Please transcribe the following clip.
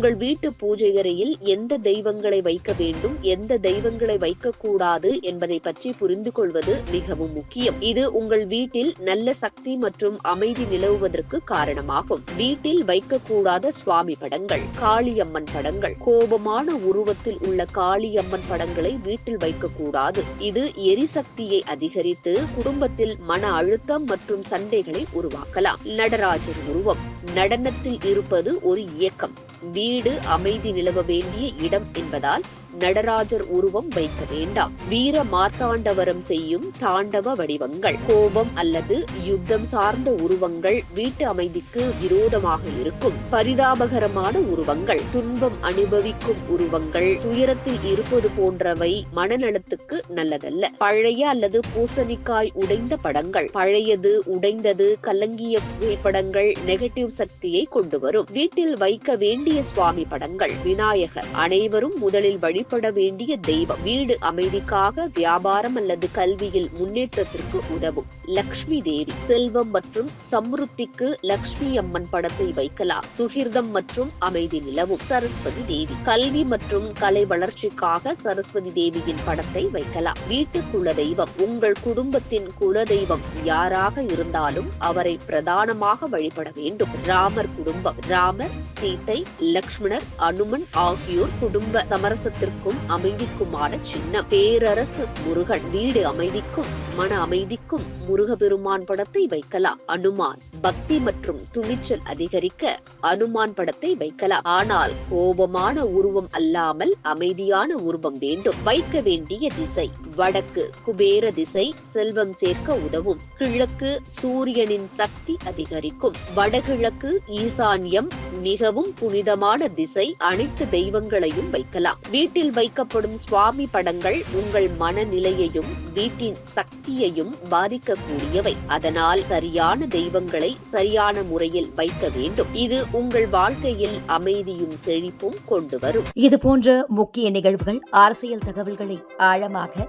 உங்கள் வீட்டு பூஜை அறையில் எந்த தெய்வங்களை வைக்க வேண்டும் எந்த தெய்வங்களை வைக்கக்கூடாது என்பதை பற்றி புரிந்து கொள்வது மிகவும் முக்கியம். இது உங்கள் வீட்டில் நல்ல சக்தி மற்றும் அமைதி நிலவுவதற்கு காரணமாகும். வீட்டில் வைக்கக்கூடாத சுவாமி படங்கள் காளியம்மன் படங்கள் கோபமான உருவத்தில் உள்ள காளியம்மன் படங்களை வீட்டில் வைக்கக்கூடாது. இது எரிசக்தியை அதிகரித்து குடும்பத்தில் மன அழுத்தம் மற்றும் சண்டைகளை உருவாக்கலாம். நடராஜர் உருவம் நடனத்தில் இருப்பது ஒரு இயக்கம். வீடு அமைதி நிலவ வேண்டிய இடம் என்பதால் நடராஜர் உருவம் வைக்க வேண்டாம். வீர மார்த்தாண்டவரம் செய்யும் தாண்டவ வடிவங்கள். கோபம் அல்லது யுத்தம் சார்ந்த உருவங்கள் வீட்டு அமைதிக்கு விரோதமாக இருக்கும். பரிதாபகரமான உருவங்கள். துன்பம் அனுபவிக்கும் உருவங்கள். துயரத்தில் இருப்பது போன்றவை மனநலத்துக்கு நல்லதல்ல. பழைய அல்லது பூசணிக்காய் உடைந்த படங்கள். பழையது உடைந்தது கலங்கிய புகைப்படங்கள் நெகட்டிவ் சக்தியை கொண்டு வரும். வீட்டில் வைக்க வேண்டிய சுவாமி படங்கள். விநாயகர். அனைவரும் முதலில் வழி வழிபட வேண்டிய தெய்வம். வீடு அமைதிக்காக வியாபாரம் அல்லது கல்வியில் முன்னேற்றத்திற்கு உதவும். லக்ஷ்மி தேவி செல்வம் மற்றும் சம்ருத்திக்கு லக்ஷ்மி அம்மன் படத்தை வைக்கலாம். சுகிர்தம் மற்றும் அமைதி நிலவும். சரஸ்வதி தேவி கல்வி மற்றும் கலை வளர்ச்சிக்காக சரஸ்வதி தேவியின் படத்தை வைக்கலாம். வீட்டு குல தெய்வம் உங்கள் குடும்பத்தின் குல தெய்வம் யாராக இருந்தாலும் அவரை பிரதானமாக வழிபட வேண்டும். ராமர் குடும்பம் ராமர் சீதை லக்ஷ்மணர் அனுமன் ஆகியோர் குடும்ப சமரசத்திற்கு சமரசத்திற்கும் அமைதிக்குமான சின்னம். பேரரசு முருகன் வீடு அமைதிக்கும் மன அமைதிக்கும் முருகபெருமான் படத்தை வைக்கலாம். அனுமான் பக்தி மற்றும் துணிச்சல் அதிகரிக்க அனுமான் படத்தை வைக்கலாம். ஆனால் கோபமான உருவம் அல்லாமல் அமைதியான உருவம் வேண்டும். வைக்க வேண்டிய திசை வடக்கு குபேர திசை செல்வம் சேர்க்க உதவும். கிழக்கு சூரியனின் சக்தி அதிகரிக்கும். வடகிழக்கு ஈசான்யம் மிகவும் புனிதமான திசை. அனைத்து தெய்வங்களையும் வைக்கலாம். வீட்டில் வைக்கப்படும் சுவாமி படங்கள் உங்கள் மனநிலையையும் வீட்டின் சக்தியையும் பாதிக்கக்கூடியவை. அதனால் சரியான தெய்வங்களை சரியான முறையில் வைக்க வேண்டும். இது உங்கள் வாழ்க்கையில் அமைதியும் செழிப்பும் கொண்டு வரும். இது போன்ற முக்கிய நிகழ்வுகள் அரசியல் தகவல்களை ஆழமாக